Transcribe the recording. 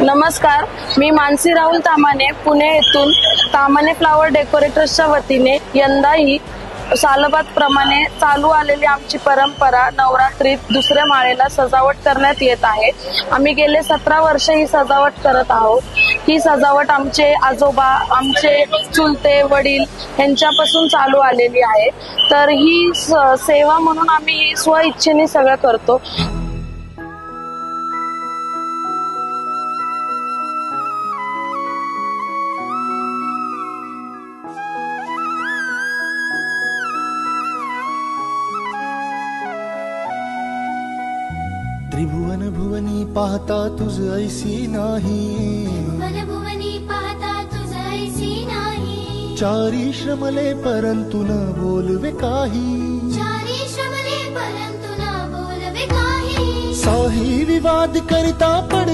नमस्कार मी मानसी राहुल तामाने पुणे येथून तामाने फ्लावर डेकोरेटर्सच्या वतीने यंदाही सालबाद प्रमाणे चालू आलेली आमची परंपरा नवरात्रीत दुसऱ्या माळेला सजावट करण्यात येत आहे. आम्ही गेले सतरा वर्ष ही सजावट करत आहोत. ही सजावट आमचे आजोबा आमचे चुलते वडील यांच्यापासून चालू आलेली आहे. तर ही सेवा म्हणून आम्ही स्व इच्छेने सगळं करतो. त्रिभुवन भुवनी पाहता तुझ ऐसी नाही. चारी श्रमले परंतु न बोलवे काही. साही विवाद करिता पडलो